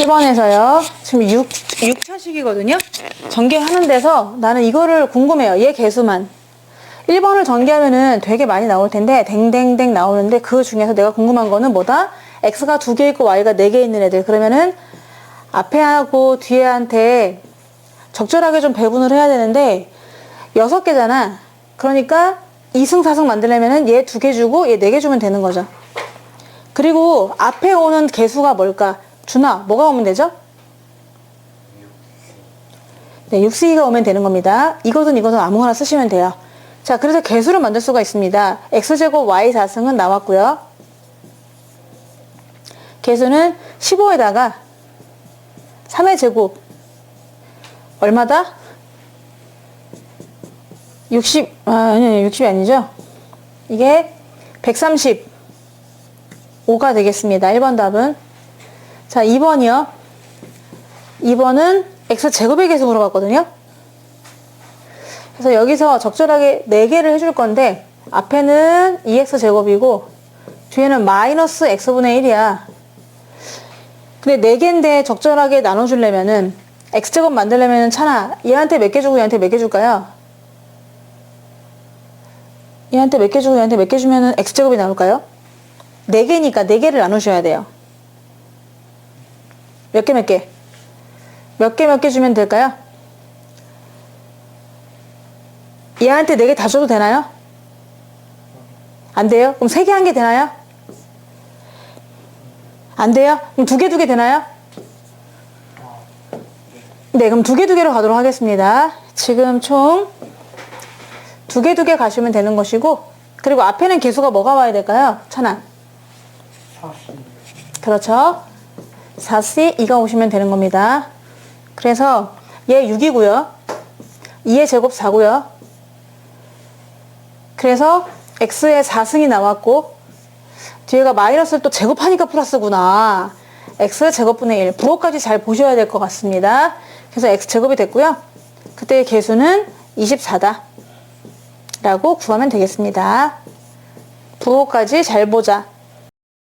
1번에서요. 지금 6, 6차식이거든요. 전개하는 데서 나는 이거를 궁금해요. 얘 개수만. 1번을 전개하면은 되게 많이 나올 텐데, 댕댕댕 나오는데, 그 중에서 내가 궁금한 거는 뭐다? X가 두 개 있고 Y가 네 개 있는 애들. 그러면은, 앞에 하고 뒤에 한테 적절하게 좀 배분을 해야 되는데, 여섯 개잖아. 그러니까, 2승, 4승 만들려면은 얘 두 개 주고 얘 네 개 주면 되는 거죠. 그리고 앞에 오는 개수가 뭘까? 준아, 뭐가 오면 되죠? 네, 6C가 오면 되는 겁니다. 이것은 이것은 아무거나 쓰시면 돼요. 자, 그래서 개수를 만들 수가 있습니다. X제곱 Y 4승은 나왔고요. 개수는 15에다가 3의 제곱 얼마다? 60, 아, 아니, 아니, 60이 아니죠? 이게 135가 되겠습니다. 1번 답은. 자, 2번이요. 2번은 x 제곱의 개수 물어봤거든요. 그래서 여기서 적절하게 4개를 해줄 건데 앞에는 2x 제곱이고 뒤에는 마이너스 x분의 1이야. 근데 4개인데 적절하게 나눠주려면은 x제곱 만들려면은 차나 얘한테 몇 개 주고 얘한테 몇 개 줄까요? 얘한테 몇 개 주고 얘한테 몇 개 주면은 x제곱이 나올까요? 4개니까 4개를 나누셔야 돼요. 몇 개 몇 개? 몇 개 몇 개 주면 될까요? 얘한테 4개 다 줘도 되나요? 안 돼요? 그럼 3개 한 개 되나요? 안 돼요? 그럼 두 개 두 개 되나요? 네, 그럼 두 개 두 개로 가도록 하겠습니다. 지금 총 두 개 두 개 가시면 되는 것이고, 그리고 앞에는 개수가 뭐가 와야 될까요? 천안. 40. 그렇죠. 4C 2가 오시면 되는 겁니다. 그래서 얘 6이고요. 2의 제곱 4고요. 그래서 x의 4승이 나왔고 뒤에가 마이너스를 또 제곱하니까 플러스구나. x 제곱분의 1. 부호까지 잘 보셔야 될 것 같습니다. 그래서 x 제곱이 됐고요. 그때의 개수는 24다. 라고 구하면 되겠습니다. 부호까지 잘 보자.